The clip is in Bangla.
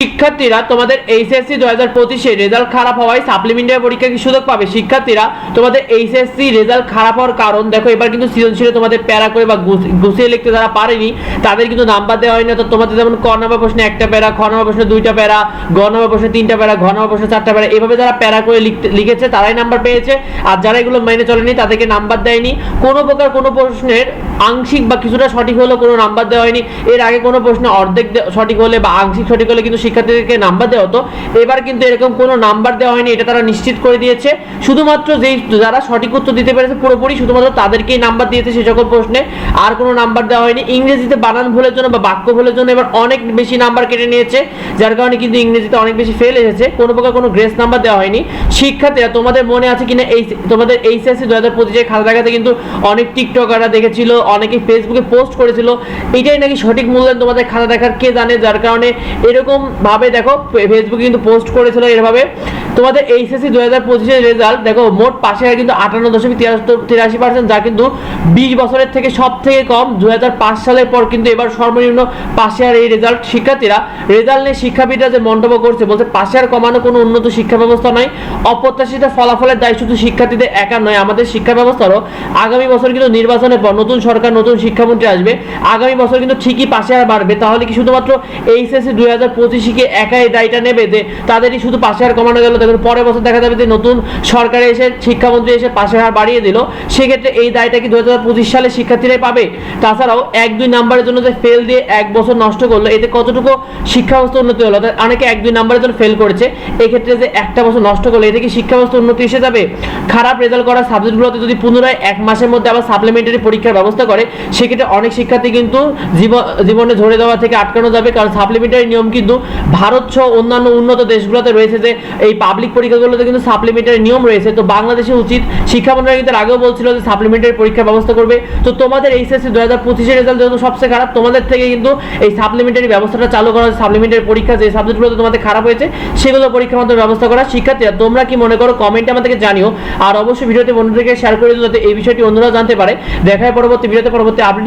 ঠিক শিক্ষার্থীরা তোমাদের এইচএসসি দু হাজার পঁচিশে রেজাল্ট খারাপ হওয়ায় সাপ্লিমেন্টারি পরীক্ষা কি সুযোগ পাবে? শিক্ষার্থীরা, তোমাদের এইচএসসি রেজাল্ট খারাপ হওয়ার কারণ, দেখো এবার কিন্তু সৃজনশীলে তোমাদের প্যারা করে বা গুছিয়ে লিখতে যারা পারেনি, তাদের কিন্তু নাম্বার দেওয়া হয় না তো তোমাদের যেমন ক নম্বর প্রশ্নে একটা প্যারা খ নম্বর প্রশ্নে দুইটা প্যারা, গ নম্বর প্রশ্নে তিনটা প্যারা, ঘ নম্বর প্রশ্নে চারটা প্যারা, এভাবে যারা প্যারা করে লিখতে, লিখেছে তারাই নাম্বার পেয়েছে। আর যারা এগুলো মেনে চলেনি তাদেরকে নাম্বার দেয়নি। কোনো প্রকার কোনো প্রশ্নের আংশিক বা কিছুটা সঠিক হলেও কোনো নাম্বার দেওয়া হয়নি। এর আগে কোনো প্রশ্ন অর্ধেক সঠিক হলে বা আংশিক সঠিক হলে কিন্তু শিক্ষার্থীদেরকে নাম্বার দেওয়া হতো। এবার কিন্তু এরকম কোনো নাম্বার দেওয়া হয়নি, এটা তারা নিশ্চিত করে দিয়েছে। শুধুমাত্র যেই যারা সঠিক উত্তর দিতে পেরেছে পুরোপুরি, শুধুমাত্র তাদেরকেই নাম্বার দিয়েছে সে সকল প্রশ্নে। আর কোনো নাম্বার দেওয়া হয়নি। ইংরেজিতে বানান ভুলের জন্য বা বাক্য ভুলের জন্য এবার অনেক বেশি নাম্বার কেটে নিয়েছে, যার কারণে কিন্তু ইংরেজিতে অনেক বেশি ফেল এসেছে। কোনো প্রকার কোনো গ্রেস নাম্বার দেওয়া হয়নি। শিক্ষার্থীরা, তোমাদের মনে আছে কিনা এই তোমাদের এইচএসসি দু হাজার পঁচিশে খাতা দেখাতে কিন্তু অনেক টিকটকাররা দেখেছিল, অনেকে ফেসবুকে পোস্ট করেছিল। এটাই নাকি সঠিক মূল্যায়ন তোমাদের খাতা দেখার কে জানে? যার কারণে এরকম ভাবে দেখো ফেসবুকে কিন্তু পোস্ট করেছিল এরভাবে তোমাদের এইচএসসি দু হাজার পঁচিশের রেজাল্ট দেখো, মোট পাশে কিন্তু আটান্ন দশমিক তিরাশি পার্সেন্ট যা কিন্তু বিশ বছরের থেকে সব থেকে কম। দু হাজার পাঁচ সালের পর কিন্তু এবার সর্বনিম্ন পাশে আর এই রেজাল্ট শিক্ষার্থীরা রেজাল্ট নিয়ে শিক্ষাবিদরা যে মন্তব্য করছে, বলছে পাশে আর কমানো কোনো উন্নত শিক্ষা ব্যবস্থা নয় অপ্রত্যাশিত ফলাফলের দায় শুধু শিক্ষার্থীদের একা নয়, আমাদের শিক্ষা ব্যবস্থারও। আগামী বছর কিন্তু নির্বাচনের পর নতুন সরকার, নতুন শিক্ষামন্ত্রী আসবে। আগামী বছর কিন্তু ঠিকই পাশে আর বাড়বে। তাহলে কি শুধুমাত্র এইচএসসি দুই হাজার পঁচিশে কি একাই দায়টা নেবে যে তাদেরই শুধু পাশে হার কমানো গেল। দেখুন, পরের বছর দেখা যাবে যে নতুন সরকারে এসে শিক্ষামন্ত্রী এসে পাশে হার বাড়িয়ে দিল। সেক্ষেত্রে এই দায়টা কি দু হাজার পঁচিশ সালে শিক্ষার্থীরাই পাবে? তাছাড়াও এক দুই নাম্বারের জন্য যে ফেল দিয়ে এক বছর নষ্ট করল, এতে কতটুকু শিক্ষা ব্যবস্থা উন্নতি হলো? অনেকে এক দুই নাম্বারের জন্য ফেল করেছে। এক্ষেত্রে যে একটা বছর নষ্ট করল, এতে কি শিক্ষা ব্যবস্থা উন্নতি এসে যাবে? খারাপ রেজাল্ট করা সাবজেক্টগুলোতে যদি পুনরায় এক মাসের মধ্যে আবার সাপ্লিমেন্টারি পরীক্ষার ব্যবস্থা করে, সেক্ষেত্রে অনেক শিক্ষার্থী কিন্তু জীবন ধরে দেওয়া থেকে আটকানো যাবে। কারণ সাপ্লিমেন্টারি নিয়ম কিন্তু ভারত সহ অন্যান্য উন্নত দেশগুলোতে রয়েছে যে এই পাবলিক পরীক্ষাগুলোতে কিন্তু সাপ্লিমেন্টারি নিয়ম রয়েছে। তো বাংলাদেশে উচিত শিক্ষা মন্ত্রণালয় কিন্তু আগেও বলছিল যে সাপ্লিমেন্টারি পরীক্ষার ব্যবস্থা করবে। তো তোমাদের এইচএসসি দু হাজার পঁচিশের রেজাল্ট যেহেতু সবচেয়ে খারাপ, তোমাদের থেকে কিন্তু এই সাপ্লিমেন্টারি ব্যবস্থাটা চালু করা হয়েছে। সাপ্লিমেন্টারি পরীক্ষা যে সাবজেক্টগুলোতে তোমাদের খারাপ হয়েছে সেগুলো পরীক্ষার মাধ্যমে ব্যবস্থা করা শিক্ষার্থীরা তোমরা কি মনে করো কমেন্টে আমাদেরকে জানিও। আর অবশ্যই ভিডিওতে বন্ধুদেরকে শেয়ার করে দিও যাতে এই বিষয়টি অন্যরা জানতে পারে। দেখায় পরবর্তী ভিডিওতে পরবর্তী আপডেট